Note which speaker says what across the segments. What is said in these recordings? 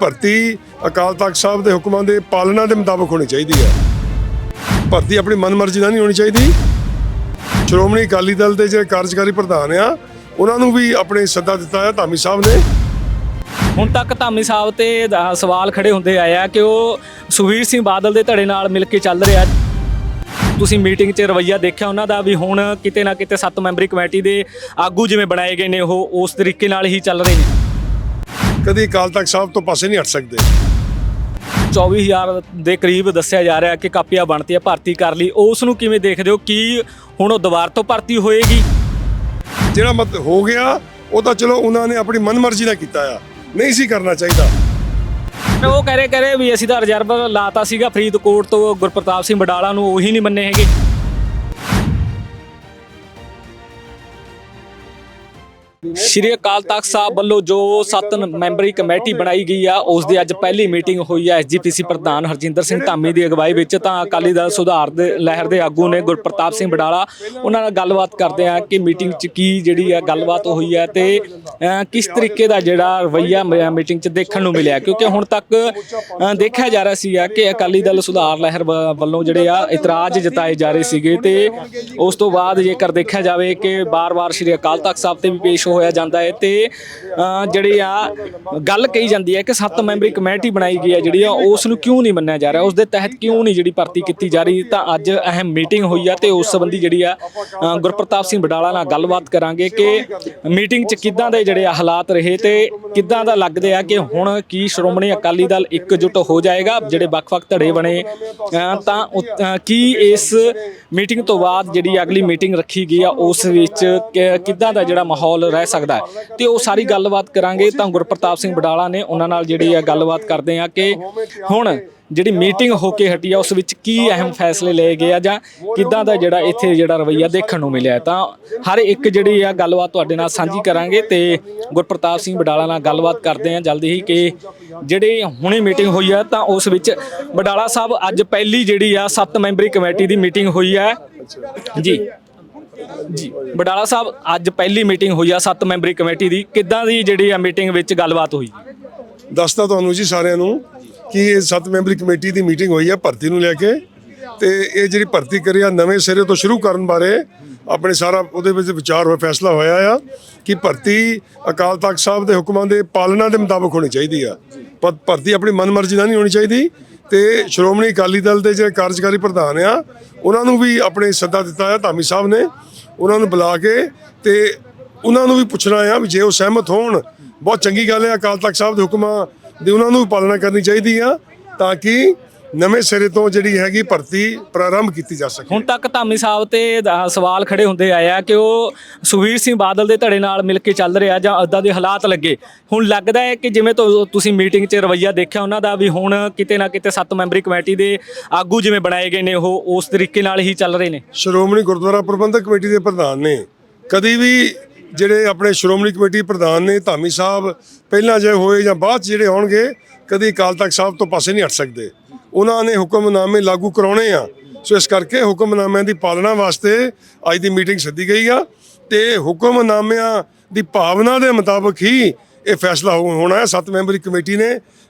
Speaker 1: ਭਰਤੀ ਅਕਾਲ ਤਖਤ ਸਾਹਿਬ ਦੇ ਹੁਕਮਾਂ ਦੇ ਪਾਲਣਾ ਦੇ ਮੁਤਾਬਕ ਹੋਣੀ ਚਾਹੀਦੀ ਹੈ। ਭਰਤੀ ਆਪਣੀ ਮਨਮਰਜ਼ੀ ਨਾਲ ਨਹੀਂ ਹੋਣੀ ਚਾਹੀਦੀ। ਸ਼੍ਰੋਮਣੀ ਅਕਾਲੀ ਦਲ ਦੇ ਜਿਹੜੇ ਕਾਰਜਕਾਰੀ ਪ੍ਰਧਾਨ ਆ, ਉਹਨਾਂ ਨੂੰ ਵੀ ਆਪਣੇ ਸੱਦਾ ਦਿੱਤਾ ਹੈ ਧਾਮੀ ਸਾਹਿਬ ਨੇ।
Speaker 2: ਹੁਣ ਤੱਕ ਧਾਮੀ ਸਾਹਿਬ ਤੇ ਦਾ ਸਵਾਲ ਖੜੇ ਹੁੰਦੇ ਆਏ ਆ ਕਿ ਉਹ ਸੁਖਬੀਰ ਸਿੰਘ ਬਾਦਲ ਦੇ ਧੜੇ ਨਾਲ ਮਿਲ ਕੇ ਚੱਲ ਰਿਹਾ। ਤੁਸੀਂ ਮੀਟਿੰਗ 'ਚ ਰਵੱਈਆ ਦੇਖਿਆ ਉਹਨਾਂ ਦਾ ਵੀ ਹੁਣ ਕਿਤੇ ਨਾ ਕਿਤੇ ਸੱਤ ਮੈਂਬਰੀ ਕਮੇਟੀ ਦੇ ਆਗੂ ਜਿਵੇਂ ਬਣਾਏ ਗਏ ਨੇ, ਉਹ ਉਸ ਤਰੀਕੇ ਨਾਲ ਹੀ ਚੱਲ ਰਹੇ ਨੇ।
Speaker 1: ਕਦੀ ਅਕਾਲ ਤਖਤ ਸਾਹਿਬ ਤੋਂ ਪਾਸੇ ਨਹੀਂ ਹਟ ਸਕਦੇ।
Speaker 2: 24000 ਦੇ ਕਰੀਬ ਦੱਸਿਆ ਜਾ ਰਿਹਾ ਕਿ ਕਾਪੀਆਂ ਬਣਤੀਆਂ ਭਰਤੀ ਕਰ ਲਈ। ਉਸ ਨੂੰ ਕਿਵੇਂ ਦੇਖਦੇ ਹੋ? ਕੀ ਹੁਣ ਉਹ ਦੁਬਾਰ ਤੋਂ ਭਰਤੀ ਹੋਏਗੀ?
Speaker 1: ਜਿਹੜਾ ਮਤ ਹੋ ਗਿਆ ਉਹ ਤਾਂ ਚਲੋ ਉਹਨਾਂ ਨੇ ਆਪਣੀ ਮਨਮਰਜ਼ੀ ਨਾਲ ਕੀਤਾ ਆ। ਨਹੀਂ ਸੀ ਕਰਨਾ ਚਾਹੀਦਾ।
Speaker 2: ਉਹ ਕਹਿ ਰਹੇ ਕਹਿ ਰਹੇ ਵੀ ਅਸੀਂ ਤਾਂ ਰਿਜ਼ਰਵ ਲਾਤਾ ਸੀਗਾ। ਫਰੀਦਕੋਟ ਤੋਂ ਗੁਰਪ੍ਰਤਾਪ ਸਿੰਘ ਬਡਾਲਾ ਨੂੰ ਉਹੀ ਨਹੀਂ ਮੰਨੇ ਹੈਗੇ। ਸ਼੍ਰੀ ਅਕਾਲ ਤਖਤ ਸਾਹਿਬ ਵੱਲੋਂ ਜੋ ਸੱਤ ਮੈਂਬਰੀ ਕਮੇਟੀ ਬਣਾਈ ਗਈ ਆ, ਉਸ ਦੀ ਅੱਜ ਪਹਿਲੀ ਮੀਟਿੰਗ ਹੋਈ ਆ ਐਸਜੀਪੀਸੀ ਪ੍ਰਧਾਨ ਹਰਜਿੰਦਰ ਸਿੰਘ ਧਾਮੀ ਦੀ ਅਗਵਾਈ ਵਿੱਚ। ਤਾਂ ਅਕਾਲੀ ਦਲ ਸੁਧਾਰ ਦੇ ਲਹਿਰ ਦੇ ਆਗੂ ਨੇ ਗੁਰਪ੍ਰਤਾਪ ਸਿੰਘ ਬਡਾਲਾ ਉਹਨਾਂ ਨਾਲ ਗੱਲਬਾਤ ਕਰਦੇ ਆ ਕਿ ਮੀਟਿੰਗ 'ਚ ਕੀ ਜਿਹੜੀ ਆ ਗੱਲਬਾਤ ਹੋਈ ਆ ਤੇ ਕਿਸ ਤਰੀਕੇ ਦਾ ਜਿਹੜਾ ਰਵਈਆ ਮੀਟਿੰਗ 'ਚ ਦੇਖਣ ਨੂੰ ਮਿਲਿਆ। ਕਿਉਂਕਿ ਹੁਣ ਤੱਕ ਦੇਖਿਆ ਜਾ ਰਿਹਾ ਸੀਗਾ ਕਿ ਅਕਾਲੀ ਦਲ ਸੁਧਾਰ ਲਹਿਰ ਵ- ਵੱਲੋਂ ਜਿਹੜੇ ਆ ਇਤਰਾਜ਼ ਜਤਾਏ ਜਾ ਰਹੇ ਸੀਗੇ ਤੇ ਉਸ ਤੋਂ ਬਾਅਦ ਜੇਕਰ ਦੇਖਿਆ ਜਾਵੇ ਕਿ ਬਾਰ-ਬਾਰ ਸ਼੍ਰੀ ਅਕਾਲ ਤਖਤ ਸਾਹਿਬ ਤੇ ਵੀ ਪੇਸ਼ ਹੋ ਹੋਇਆ ਜਾਂਦਾ ਹੈ ਤੇ ਅਹ, ਜਿਹੜੀ ਆ ਗੱਲ ਕਹੀ ਜਾਂਦੀ ਹੈ ਕਿ ਸੱਤ ਮੈਂਬਰੀ ਕਮੇਟੀ ਬਣਾਈ ਗਈ ਹੈ ਜਿਹੜੀ ਆ ਉਸ ਨੂੰ ਕਿਉਂ ਨਹੀਂ ਮੰਨਿਆ ਜਾ ਰਿਹਾ? ਉਸ ਦੇ ਤਹਿਤ ਕਿਉਂ ਨਹੀਂ ਜਿਹੜੀ ਭਰਤੀ ਕੀਤੀ ਜਾ ਰਹੀ? ਤਾਂ ਅੱਜ ਅਹਿਮ ਮੀਟਿੰਗ ਹੋਈ ਆ ਤੇ ਉਸ ਸੰਬੰਧੀ ਜਿਹੜੀ ਆ ਅਹ, ਗੁਰਪ੍ਰਤਾਪ ਸਿੰਘ ਬਡਾਲਾ ਨਾਲ ਗੱਲਬਾਤ ਕਰਾਂਗੇ ਕਿ ਮੀਟਿੰਗ 'ਚ ਕਿੱਦਾਂ ਦੇ ਜਿਹੜੇ ਆ ਹਾਲਾਤ ਰਹੇ ਤੇ ਕਿੱਦਾਂ ਦਾ ਲੱਗਦੇ ਆ ਕਿ ਹੁਣ ਕੀ ਸ਼੍ਰੋਮਣੀ ਅਕਾਲੀ ਦਲ ਇਕਜੁੱਟ ਹੋ ਜਾਏਗਾ? ਜਿਹੜੇ ਵੱਖ-ਵੱਖ ਧੜੇ ਬਣੇ ਅਹ, ਤਾਂ ਉ- ਅਹ, ਕੀ ਇਸ ਮੀਟਿੰਗ ਤੋਂ ਬਾਅਦ ਜਿਹੜੀ ਅਗਲੀ ਮੀਟਿੰਗ ਰੱਖੀ ਗਈ ਆ ਉਸ ਵਿੱਚ ਕਿ- ਕਿੱਦਾਂ ਦਾ ਜਿਹੜਾ ਮਾਹੌਲ ਰਹਿ ਸਕਦਾ ਤੇ ਉਹ ਸਾਰੀ ਗੱਲਬਾਤ ਕਰਾਂਗੇ। ਤਾਂ ਗੁਰਪ੍ਰਤਾਪ ਸਿੰਘ ਬਡਾਲਾ ਨੇ ਉਹਨਾਂ ਨਾਲ ਜਿਹੜੀ ਆ ਗੱਲਬਾਤ ਕਰਦੇ ਆ ਕਿ ਹੁਣ ਜਿਹੜੀ ਮੀਟਿੰਗ ਹੋ ਕੇ ਹਟੀ ਆ, ਉਸ ਵਿੱਚ ਕੀ ਅਹਿਮ ਫੈਸਲੇ ਲਏ ਗਏ ਆ ਜਾਂ ਕਿੱਦਾਂ ਦਾ ਜਿਹੜਾ ਇੱਥੇ ਜਿਹੜਾ ਰਵਈਆ ਦੇਖਣ ਨੂੰ ਮਿਲਿਆ ਤਾਂ ਹਰ ਇੱਕ ਜਿਹੜੀ ਆ ਗੱਲਬਾਤ ਤੁਹਾਡੇ ਨਾਲ ਸਾਂਝੀ ਕਰਾਂਗੇ ਤੇ ਗੁਰਪ੍ਰਤਾਪ ਸਿੰਘ ਬਡਾਲਾ ਨਾਲ ਗੱਲਬਾਤ ਕਰਦੇ ਆ ਜਲਦੀ ਹੀ ਕਿ ਜਿਹੜੀ ਹੁਣੇ ਮੀਟਿੰਗ ਹੋਈ ਆ, ਤਾਂ ਉਸ ਵਿੱਚ ਬਡਾਲਾ ਸਾਹਿਬ ਅੱਜ ਪਹਿਲੀ ਜਿਹੜੀ ਆ ਸੱਤ ਮੈਂਬਰੀ ਕਮੇਟੀ ਦੀ ਮੀਟਿੰਗ ਹੋਈ ਆ। ਜੀ। ਜੀ, ਬਡਾਲਾ ਸਾਹਿਬ, ਅੱਜ ਪਹਿਲੀ ਮੀਟਿੰਗ ਹੋਈ ਆ ਸੱਤ ਮੈਂਬਰੀ ਕਮੇਟੀ ਦੀ। ਕਿੱਦਾਂ ਦੀ ਜਿਹੜੀ ਆ ਮੀਟਿੰਗ ਵਿੱਚ ਗੱਲਬਾਤ ਹੋਈ?
Speaker 1: ਦੱਸਦਾ ਤੁਹਾਨੂੰ ਜੀ ਸਾਰਿਆਂ ਨੂੰ ਕਿ ਇਹ ਸੱਤ ਮੈਂਬਰੀ ਕਮੇਟੀ ਦੀ ਮੀਟਿੰਗ ਹੋਈ ਹੈ ਭਰਤੀ ਨੂੰ ਲੈ ਕੇ। ਤੇ ਇਹ ਜਿਹੜੀ ਭਰਤੀ ਕਰਿਆ ਨਵੇਂ ਸਿਰੇ ਤੋਂ ਸ਼ੁਰੂ ਕਰਨ ਬਾਰੇ ਆਪਣੇ ਸਾਰਾ ਉਹਦੇ ਵਿੱਚ ਵਿਚਾਰ ਹੋਇਆ, ਫੈਸਲਾ ਹੋਇਆ ਆ ਕਿ ਭਰਤੀ ਅਕਾਲ ਤਖਤ ਸਾਹਿਬ ਦੇ ਹੁਕਮਾਂ ਦੇ ਪਾਲਣਾ ਦੇ ਮੁਤਾਬਕ ਹੋਣੀ ਚਾਹੀਦੀ ਆ। ਪਰ ਭਰਤੀ ਆਪਣੀ ਮਨਮਰਜ਼ੀ ਨਾਲ ਨਹੀਂ ਹੋਣੀ ਚਾਹੀਦੀ। ਤੇ ਸ਼੍ਰੋਮਣੀ ਅਕਾਲੀ ਦਲ ਦੇ ਜਿਹੜੇ ਕਾਰਜਕਾਰੀ ਪ੍ਰਧਾਨ ਆ, ਉਹਨਾਂ ਨੂੰ ਵੀ ਆਪਣੇ ਸੱਦਾ ਦਿੱਤਾ ਹੈ ਧਾਮੀ ਸਾਹਿਬ ਨੇ। ਉਹਨਾਂ ਨੂੰ ਬੁਲਾ ਕੇ ਤੇ ਉਹਨਾਂ ਨੂੰ ਵੀ ਪੁੱਛਣਾ ਆ ਵੀ ਜੇ ਉਹ ਸਹਿਮਤ ਹੋਣ, ਬਹੁਤ ਚੰਗੀ ਗੱਲ ਹੈ, ਅਕਾਲ ਤਖਤ ਸਾਹਿਬ ਦੇ ਹੁਕਮਾਂ ਦੀ ਉਹਨਾਂ ਨੂੰ ਵੀ ਪਾਲਣਾ ਕਰਨੀ ਚਾਹੀਦੀ ਆ ਤਾਂ ਕਿ ਨਵੇਂ ਸਿਰੇ ਤੋਂ ਜਿਹੜੀ ਹੈਗੀ ਭਰਤੀ ਪ੍ਰਾਰੰਭ ਕੀਤੀ ਜਾ ਸਕੇ
Speaker 2: ਹੁਣ ਤੱਕ ਧਾਮੀ ਸਾਹਿਬ ਤੇ ਦਾ ਸਵਾਲ ਖੜੇ ਹੁੰਦੇ ਆਏ ਆ ਕਿ ਉਹ ਸੁਖਬੀਰ ਸਿੰਘ ਬਾਦਲ ਦੇ ਧੜੇ ਨਾਲ ਮਿਲ ਕੇ ਚੱਲ ਰਿਹਾ ਜਾਂ ਅੱਦਾ ਦੇ ਹਾਲਾਤ ਲੱਗੇ। ਹੁਣ ਲੱਗਦਾ ਹੈ ਕਿ ਜਿਵੇਂ ਤੁਸੀਂ ਮੀਟਿੰਗ 'ਚ ਰਵੱਈਆ ਦੇਖਿਆ ਉਹਨਾਂ ਦਾ ਵੀ ਹੁਣ ਕਿਤੇ ਨਾ ਕਿਤੇ ਸੱਤ ਮੈਂਬਰੀ ਕਮੇਟੀ ਦੇ ਆਗੂ ਜਿਵੇਂ ਬਣਾਏ ਗਏ ਨੇ ਉਹ ਉਸ ਤਰੀਕੇ ਨਾਲ ਹੀ ਚੱਲ ਰਹੇ ਨੇ।
Speaker 1: ਸ਼੍ਰੋਮਣੀ ਗੁਰਦੁਆਰਾ ਪ੍ਰਬੰਧਕ ਕਮੇਟੀ ਦੇ ਪ੍ਰਧਾਨ ਨੇ। ਕਦੀ ਵੀ ਜਿਹੜੇ ਆਪਣੇ ਸ਼੍ਰੋਮਣੀ ਕਮੇਟੀ ਪ੍ਰਧਾਨ ਨੇ ਧਾਮੀ ਸਾਹਿਬ ਪਹਿਲਾਂ ਜੇ ਹੋਏ ਜਾਂ ਬਾਅਦ ਜਿਹੜੇ ਹੋਣਗੇ ਕਦੀ ਅਕਾਲ ਤਖਤ ਸਾਹਿਬ ਤੋਂ ਪਾਸੇ ਨਹੀਂ ਹਟ ਸਕਦੇ। ਉਹਨਾਂ ਨੇ ਹੁਕਮਨਾਮੇ ਲਾਗੂ ਕਰਾਉਣੇ ਆ। ਸੋ ਇਸ ਕਰਕੇ ਹੁਕਮਨਾਮਿਆਂ ਦੀ ਪਾਲਣਾ ਵਾਸਤੇ ਅੱਜ ਦੀ ਮੀਟਿੰਗ ਸੱਦੀ ਗਈ ਆ ਤੇ ਹੁਕਮਨਾਮਿਆਂ ਦੀ ਭਾਵਨਾ ਦੇ ਮੁਤਾਬਕ ਹੀ ਇਹ ਫੈਸਲਾ ਹੋਣਾ ਹੈ। ਸੱਤ ਮੈਂਬਰੀ ਕਮੇਟੀ ਨੇ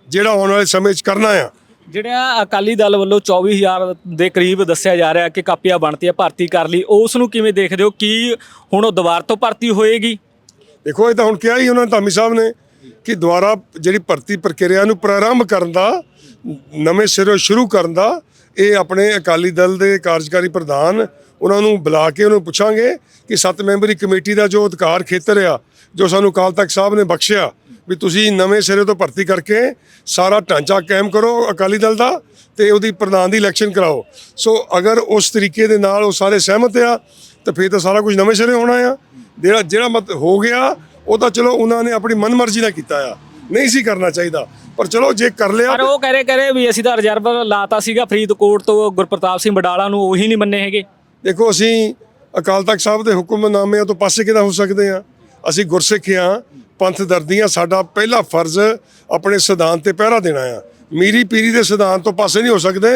Speaker 1: ਜਿਹੜਾ ਆਉਣ ਵਾਲੇ ਸਮੇਂ 'ਚ ਕਰਨਾ ਆ।
Speaker 2: ਜਿਹੜਾ ਅਕਾਲੀ ਦਲ ਵੱਲੋਂ 24000 ਦੇ ਕਰੀਬ ਦੱਸਿਆ ਜਾ ਰਿਹਾ ਕਿ ਕਾਪੀਆਂ ਬਣਤੀਆਂ ਭਰਤੀ ਕਰ ਲਈ ਉਸ ਨੂੰ ਕਿਵੇਂ ਦੇਖਦੇ ਹੋ? ਕੀ ਹੁਣ ਉਹ ਦੁਬਾਰ ਤੋਂ ਭਰਤੀ ਹੋਏਗੀ?
Speaker 1: ਦੇਖੋ ਇਹ ਤਾਂ ਹੁਣ ਕਿਹਾ ਹੀ ਉਹਨਾਂ ਧਾਮੀ ਸਾਹਿਬ ਨੇ ਕਿ ਦੁਆਰਾ ਜਿਹੜੀ ਭਰਤੀ ਪ੍ਰਕਿਰਿਆ ਨੂੰ ਪ੍ਰਾਰੰਭ ਕਰਨ ਦਾ ਨਵੇਂ ਸਿਰੋਂ ਸ਼ੁਰੂ ਕਰਨ ਦਾ ਇਹ ਆਪਣੇ ਅਕਾਲੀ ਦਲ ਦੇ ਕਾਰਜਕਾਰੀ ਪ੍ਰਧਾਨ ਉਹਨਾਂ ਨੂੰ ਬੁਲਾ ਕੇ ਉਹਨੂੰ ਪੁੱਛਾਂਗੇ ਕਿ ਸੱਤ ਮੈਂਬਰੀ ਕਮੇਟੀ ਦਾ ਜੋ ਅਧਿਕਾਰ ਖੇਤਰ ਆ, ਜੋ ਸਾਨੂੰ ਅਕਾਲ ਤਖਤ ਸਾਹਿਬ ਨੇ ਬਖਸ਼ਿਆ, ਵੀ ਤੁਸੀਂ ਨਵੇਂ ਸਿਰੇ ਤੋਂ ਭਰਤੀ ਕਰਕੇ ਸਾਰਾ ਢਾਂਚਾ ਕਾਇਮ ਕਰੋ ਅਕਾਲੀ ਦਲ ਦਾ ਤੇ ਉਹਦੀ ਪ੍ਰਧਾਨ ਦੀ ਇਲੈਕਸ਼ਨ ਕਰਾਓ। ਸੋ ਅਗਰ ਉਸ ਤਰੀਕੇ ਦੇ ਨਾਲ ਉਹ ਸਾਰੇ ਸਹਿਮਤ ਆ, ਤਾਂ ਫਿਰ ਤਾਂ ਸਾਰਾ ਕੁਝ ਨਵੇਂ ਸਿਰੇ ਹੋਣਾ ਆ। ਜਿਹੜਾ ਜਿਹੜਾ ਮਤ ਹੋ ਗਿਆ, ਉਹ ਤਾਂ ਚਲੋ ਉਹਨਾਂ ਨੇ ਆਪਣੀ ਮਨਮਰਜ਼ੀ ਨਾਲ ਕੀਤਾ ਆ। ਨਹੀਂ ਸੀ ਕਰਨਾ ਚਾਹੀਦਾ। ਪਰ ਚਲੋ ਜੇ ਕਰ ਲਿਆ
Speaker 2: ਪਰ ਉਹ ਕਹਿ ਰਹੇ ਕਹਿ ਰਹੇ ਵੀ ਅਸੀਂ ਤਾਂ ਰਿਜ਼ਰਵ ਲਾਤਾ ਸੀਗਾ ਫਰੀਦਕੋਟ ਤੋਂ ਗੁਰਪ੍ਰਤਾਪ ਸਿੰਘ ਬਡਾਲਾ ਨੂੰ ਉਹੀ ਨਹੀਂ ਮੰਨੇ ਹੈਗੇ।
Speaker 1: ਦੇਖੋ ਅਸੀਂ ਅਕਾਲ ਤਖਤ ਸਾਹਿਬ ਦੇ ਹੁਕਮਨਾਮਿਆਂ ਤੋਂ ਪਾਸੇ ਕਿਦਾਂ ਹੋ ਸਕਦੇ ਆ ਅਸੀਂ ਗੁਰਸਿੱਖ ਆ ਪੰਥ ਦਰਦੀਆਂ ਸਾਡਾ ਪਹਿਲਾ ਫਰਜ਼ ਆਪਣੇ ਸਿਧਾਂਤ ਤੇ ਪਹਿਰਾ ਦੇਣਾ ਆ। ਮੀਰੀ ਪੀਰੀ ਦੇ ਸਿਧਾਂਤ ਤੋਂ ਪਾਸੇ ਨਹੀਂ ਹੋ ਸਕਦੇ।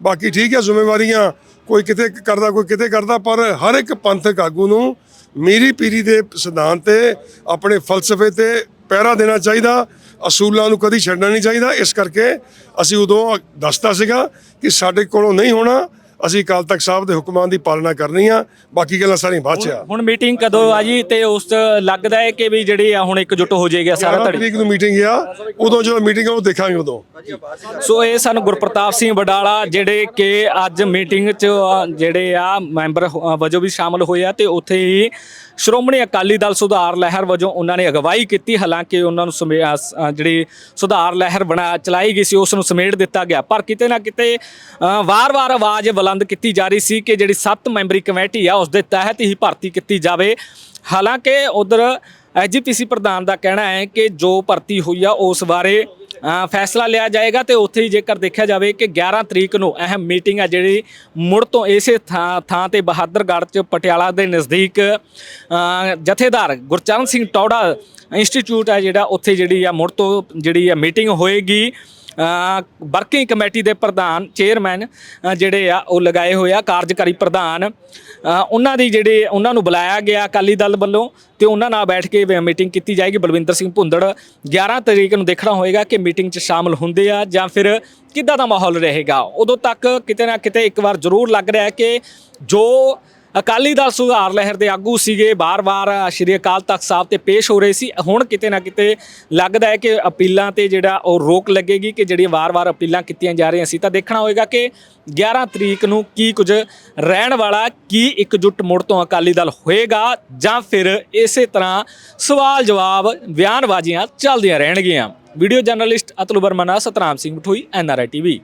Speaker 1: ਬਾਕੀ ਠੀਕ ਹੈ ਜ਼ਿੰਮੇਵਾਰੀਆਂ ਕੋਈ ਕਿਤੇ ਕਰਦਾ ਕੋਈ ਕਿਤੇ ਕਰਦਾ ਪਰ ਹਰ ਇੱਕ ਪੰਥਕ ਆਗੂ ਨੂੰ ਮੀਰੀ ਪੀਰੀ ਦੇ ਸਿਧਾਂਤ ਤੇ ਆਪਣੇ ਫਲਸਫੇ ਤੇ ਪਹਿਰਾ ਦੇਣਾ ਚਾਹੀਦਾ, ਅਸੂਲਾਂ ਨੂੰ ਕਦੀ ਛੱਡਣਾ ਨਹੀਂ ਚਾਹੀਦਾ। ਇਸ ਕਰਕੇ ਅਸੀਂ ਉਦੋਂ ਦੱਸਤਾ ਸੀਗਾ ਕਿ ਸਾਡੇ ਕੋਲੋਂ ਨਹੀਂ ਹੋਣਾ। ਅਸੀਂ ਅਕਾਲ ਤਖਤ ਸਾਹਿਬ ਦੇ ਹੁਕਮਾਂ ਦੀ ਪਾਲਣਾ ਕਰਨੀ ਆ ਬਾਕੀ ਗੱਲਾਂ ਸਾਰੀਆਂ ਬਾਅਦ ਚ ਆ।
Speaker 2: ਹੁਣ ਮੀਟਿੰਗ ਕਦੋਂ ਆ ਜੀ? ਤੇ ਉਸ ਲੱਗਦਾ ਹੈ ਕਿ ਵੀ ਜਿਹੜੀ ਆ ਹੁਣ ਇਕਜੁੱਟ ਹੋ ਜਾਏਗਾ ਸਾਰਾ
Speaker 1: 11
Speaker 2: ਧੜੀ
Speaker 1: ਤਰੀਕ ਨੂੰ ਮੀਟਿੰਗ ਆ ਉਦੋਂ ਜਦੋਂ ਮੀਟਿੰਗ ਆ ਉਹ ਦੇਖਾਂਗੇ ਉਦੋਂ।
Speaker 2: ਸੋ ਇਹ ਸਾਨੂੰ ਗੁਰਪ੍ਰਤਾਪ ਸਿੰਘ ਵਡਾਲਾ ਜਿਹੜੇ ਕਿ ਅੱਜ ਮੀਟਿੰਗ 'ਚ ਜਿਹੜੇ ਆ ਮੈਂਬਰ ਵਜੋਂ ਵੀ ਸ਼ਾਮਲ ਹੋਏ ਆ ਤੇ ਉੱਥੇ ਹੀ ਸ਼੍ਰੋਮਣੀ ਅਕਾਲੀ ਦਲ ਸੁਧਾਰ ਲਹਿਰ ਵਜੋਂ ਉਹਨਾਂ ਨੇ ਅਗਵਾਈ ਕੀਤੀ। ਹਾਲਾਂਕਿ ਉਹਨਾਂ ਨੂੰ ਜਿਹੜੀ ਸੁਧਾਰ ਲਹਿਰ ਬਣਾ ਚਲਾਈ ਗਈ ਸੀ ਉਸ ਨੂੰ ਸਮੇਟ ਦਿੱਤਾ ਗਿਆ। ਪਰ ਕਿਤੇ ਨਾ ਕਿਤੇ ਵਾਰ-ਵਾਰ ਆਵਾਜ਼ ਬੁਲੰਦ ਕੀਤੀ ਜਾ ਰਹੀ ਸੀ ਕਿ ਜਿਹੜੀ 7 ਮੈਂਬਰੀ ਕਮੇਟੀ ਆ, ਉਸ ਦੇ ਤਹਿਤ ਹੀ ਭਰਤੀ ਕੀਤੀ ਜਾਵੇ। ਹਾਲਾਂਕਿ ਉਧਰ ਐਜੀਪੀਸੀ ਪ੍ਰਧਾਨ ਦਾ ਕਹਿਣਾ ਹੈ ਕਿ ਜੋ ਭਰਤੀ ਹੋਈ ਆ, ਉਸ ਬਾਰੇ ਫੈਸਲਾ ਲਿਆ ਜਾਏਗਾ ਤੇ ਉੱਥੇ ਹੀ ਜੇਕਰ ਦੇਖਿਆ ਜਾਵੇ ਕਿ 11 ਤਰੀਕ ਨੂੰ ਅਹਿਮ ਮੀਟਿੰਗ ਆ ਜਿਹੜੀ ਮੁੜ ਤੋਂ ਇਸੇ ਥਾਂ ਥਾਂ ਤੇ ਬਹਾਦਰਗੜ੍ਹ ਚ ਪਟਿਆਲਾ ਦੇ ਨਜ਼ਦੀਕ ਜਥੇਦਾਰ ਗੁਰਚਰਨ ਸਿੰਘ ਟੌੜਾ ਇੰਸਟੀਚਿਊਟ ਹੈ ਜਿਹੜਾ, ਉੱਥੇ ਜਿਹੜੀ ਆ ਮੁੜ ਤੋਂ ਜਿਹੜੀ ਆ ਮੀਟਿੰਗ ਹੋਏਗੀ। ਵਰਕਿੰਗ ਕਮੇਟੀ ਦੇ ਪ੍ਰਧਾਨ, ਚੇਅਰਮੈਨ ਜਿਹੜੇ ਆ, ਉਹ ਲਗਾਏ ਹੋਏ ਆ, ਕਾਰਜਕਾਰੀ ਪ੍ਰਧਾਨ। ਉਹਨਾਂ ਦੀ ਜਿਹੜੇ ਉਹਨਾਂ ਨੂੰ ਬੁਲਾਇਆ ਗਿਆ ਅਕਾਲੀ ਦਲ ਵੱਲੋਂ ਤੇ ਉਹਨਾਂ ਨਾਲ ਬੈਠ ਕੇ ਮੀਟਿੰਗ ਕੀਤੀ ਜਾਏਗੀ। ਬਲਵਿੰਦਰ ਸਿੰਘ ਭੁੰਦੜ 11 ਤਰੀਕ ਨੂੰ ਦੇਖਣਾ ਹੋਏਗਾ ਕਿ ਮੀਟਿੰਗ 'ਚ ਸ਼ਾਮਲ ਹੁੰਦੇ ਆ ਜਾਂ ਫਿਰ ਕਿੱਦਾਂ ਦਾ ਮਾਹੌਲ ਰਹੇਗਾ। ਉਦੋਂ ਤੱਕ ਕਿਤੇ ਨਾ ਕਿਤੇ ਇੱਕ ਵਾਰ ਜ਼ਰੂਰ ਲੱਗ ਰਿਹਾ ਕਿ ਜੋ ਅਕਾਲੀ ਦਲ ਸੁਧਾਰ ਲਹਿਰ ਦੇ ਆਗੂ ਸੀਗੇ। ਬਾਰ-ਬਾਰ ਸ਼੍ਰੀ ਅਕਾਲ ਤਖਤ ਸਾਹਿਬ ਤੇ ਪੇਸ਼ ਹੋ ਰਹੇ ਸੀ। ਹੁਣ ਕਿਤੇ ਨਾ ਕਿਤੇ ਲੱਗਦਾ ਹੈ ਕਿ ਅਪੀਲਾਂ ਤੇ ਜਿਹੜਾ ਉਹ ਰੋਕ ਲੱਗੇਗੀ ਕਿ ਜਿਹੜੀਆਂ ਵਾਰ-ਵਾਰ ਅਪੀਲਾਂ ਕੀਤੀਆਂ ਜਾ ਰਹੀਆਂ ਸੀ। ਤਾਂ ਦੇਖਣਾ ਹੋਏਗਾ ਕਿ 11 ਤਰੀਕ ਨੂੰ ਕੀ ਕੁਝ ਰਹਿਣ ਵਾਲਾ, ਕੀ ਇਕਜੁੱਟ ਮੁੜ ਤੋਂ ਅਕਾਲੀ ਦਲ ਹੋਏਗਾ ਜਾਂ ਫਿਰ ਇਸੇ ਤਰ੍ਹਾਂ ਸਵਾਲ ਜਵਾਬ ਬਿਆਨਬਾਜ਼ੀਆਂ ਚੱਲਦੀਆਂ ਰਹਿਣਗੀਆਂ। ਵੀਡੀਓ ਜਰਨਲਿਸਟ ਅਤੁਲ ਵਰਮਾ ਨਾਲ ਸਤਨਾਮ ਸਿੰਘ ਮਠੋਈ ਐਨਆਰਆਈ ਟੀਵੀ।